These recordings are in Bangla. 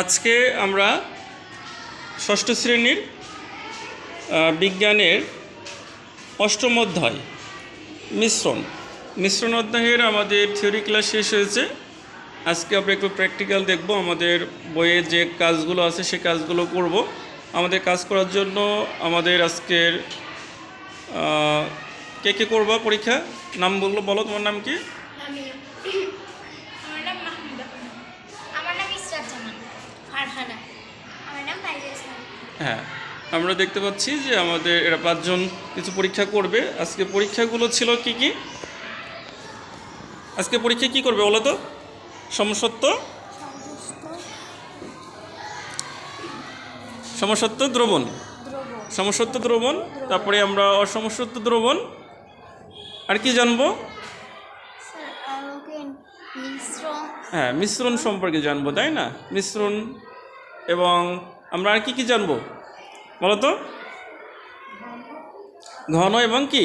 আজকে আমরা ষষ্ঠ শ্রেণির বিজ্ঞানের অষ্টম অধ্যায়, মিশ্রণ। মিশ্রণ অধ্যায়ের আমাদের থিওরি ক্লাস শেষ হয়েছে। আজকে আমরা একটু প্র্যাকটিক্যাল দেখব আমাদের বইয়ে যে কাজগুলো আছে, সে কাজগুলো করব। আমাদের কাজ করার জন্য আমাদের আজকের কে কে করবা পরীক্ষা? নাম বলল, বলো তোমার নাম কি আমি আমার নাম মাহমুদা আমার নাম ইসরাত জামান ফারহানা আমার নাম ফাইজা ইসলাম হ্যাঁ আমরা দেখতে পাচ্ছি যে আমাদের এরা পাঁচজন কিছু পরীক্ষা করবে। আজকে পরীক্ষাগুলো ছিল কি কি? আজকে পরীক্ষা কি করবে বলো তো? সমসত্ব? সমসত্ব দ্রবণ। সমসত্ব দ্রবণ, তারপরে আমরা অসমসত্ব দ্রবণ। আর কি জানব? হ্যাঁ মিশ্রণ সম্পর্কে জানব, তাই না? মিশ্রণ এবং আমরা আর কি কি জানব? বলো তো ঘন এবং কি?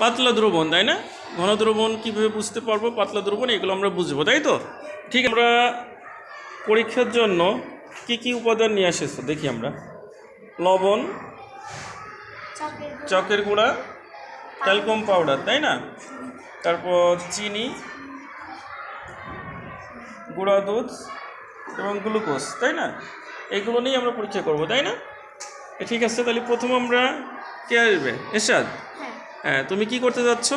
পাতলা দ্রবণ, তাই না? ঘন দ্রবণ কীভাবে বুঝতে পারব? পাতলা দ্রবণ, এগুলো আমরা বুঝব, তাই তো? ঠিক আমরা পরীক্ষার জন্য কি কি উপাদান নিয়ে এসেছ? দেখি আমরা। লবণ, চকের গুঁড়া ট্যালকম পাউডার, তাই না? তারপর চিনি, গুঁড়া দুধ এবং গ্লুকোজ, তাই না? এগুলো নিয়ে আমরা পরীক্ষা করব, তাই না? ঠিক আছে তাহলে প্রথম আমরা কে আসবে? এরশাদ? হ্যাঁ। হ্যাঁ তুমি কি করতে যাচ্ছ?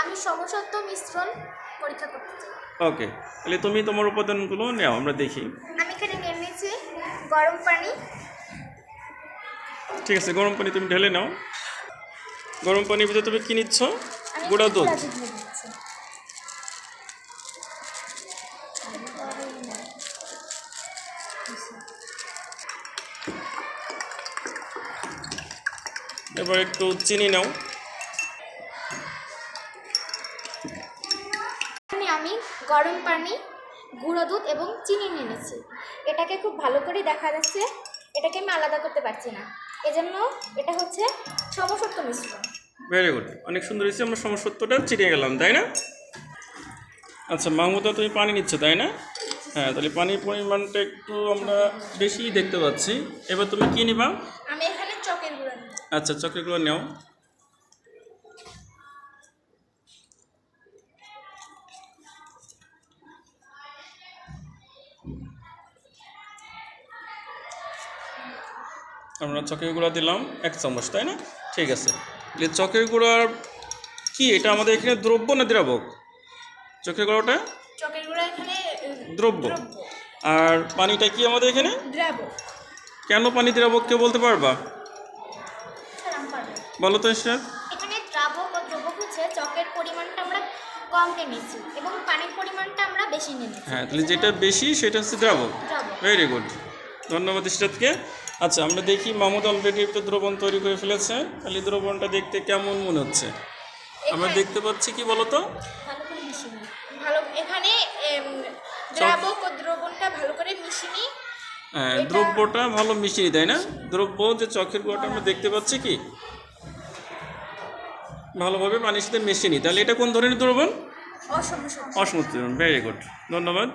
আমি সমসত্ব মিশ্রণ পরীক্ষা করতে চাই ওকে তাহলে তুমি তোমার উপাদানগুলো নাও আমরা দেখি। আমি এখানে নিয়ে নিয়েছি গরম পানি। ঠিক আছে গরম পানি তুমি ঢেলে নাও। গরম পানির ভিতরে তুমি কী নিচ্ছ? গুঁড়া দুধ। এবার একটু চিনি নাও। এখানে আমি গরম পানি গুঁড়ো দুধ এবং চিনি নিয়ে নিয়েছি। এটাকে খুব ভালো করে দেখা যাচ্ছে এটাকে আমি আলাদা করতে পারছি না। এজন্য এটা হচ্ছে সমসত্ব মিশ্রণ। ভেরি গুড অনেক সুন্দর হয়েছে আমরা সমসত্বটা চিড়িয়ে গেলাম তাই না? আচ্ছা মাহমুদা তুমি পানি নিচ্ছ তাই না? হ্যাঁ তাহলে পানির পরিমাণটা একটু আমরা বেশি দেখতে পাচ্ছি। এবার তুমি কি নিবা? আমি এখানে চকের গুঁড়ো আচ্ছা চকলেটগুলো নেও। আমরা চকের গুঁড়া দিলাম এক চামচ তাই না? ঠিক আছে। তাহলে চকের গুঁড়ার কি এটা আমাদের এখানে দ্রব্য না দ্রাবক? চকের গুঁড়োটা দ্রব্য। আর পানিটা কি আমাদের এখানে? দ্রাবক। কেন পানি দ্রাবক কেউ বলতে পারবে। বলো তো স্যার এখানে দ্রাবক ও দ্রবক হচ্ছে চকের পরিমাণটা আমরা কম নিয়েছি এবং পানির পরিমাণটা আমরা বেশি নিয়েছি। হ্যাঁ তাহলে যেটা বেশি সেটা হচ্ছে দ্রাবক ভেরি গুড ধন্যবাদ ইস্টাদকে আচ্ছা আমরা দেখি মাহমুদ অলরেডি একটা দ্রবণ তৈরি করে ফেলেছে। তাহলে দ্রবণটা দেখতে কেমন মনে হচ্ছে? আমরা দেখতে পাচ্ছি কি বলতো ভালো করে মিশিয়ে নিই। ভালো এখানে দ্রাবক ও দ্রবণটা ভালো করে মিশিয়ে হ্যাঁ দ্রব্যটা ভালো মিশিয়ে তাই না? দ্রব্য যে চোখের গোয়াটা আমরা দেখতে পাচ্ছি কি? ভালোভাবে পানির সাথে মিশিয়ে নিই। তাহলে এটা কোন ধরনের দ্রবণ? অসম ভেরি গুড ধন্যবাদ।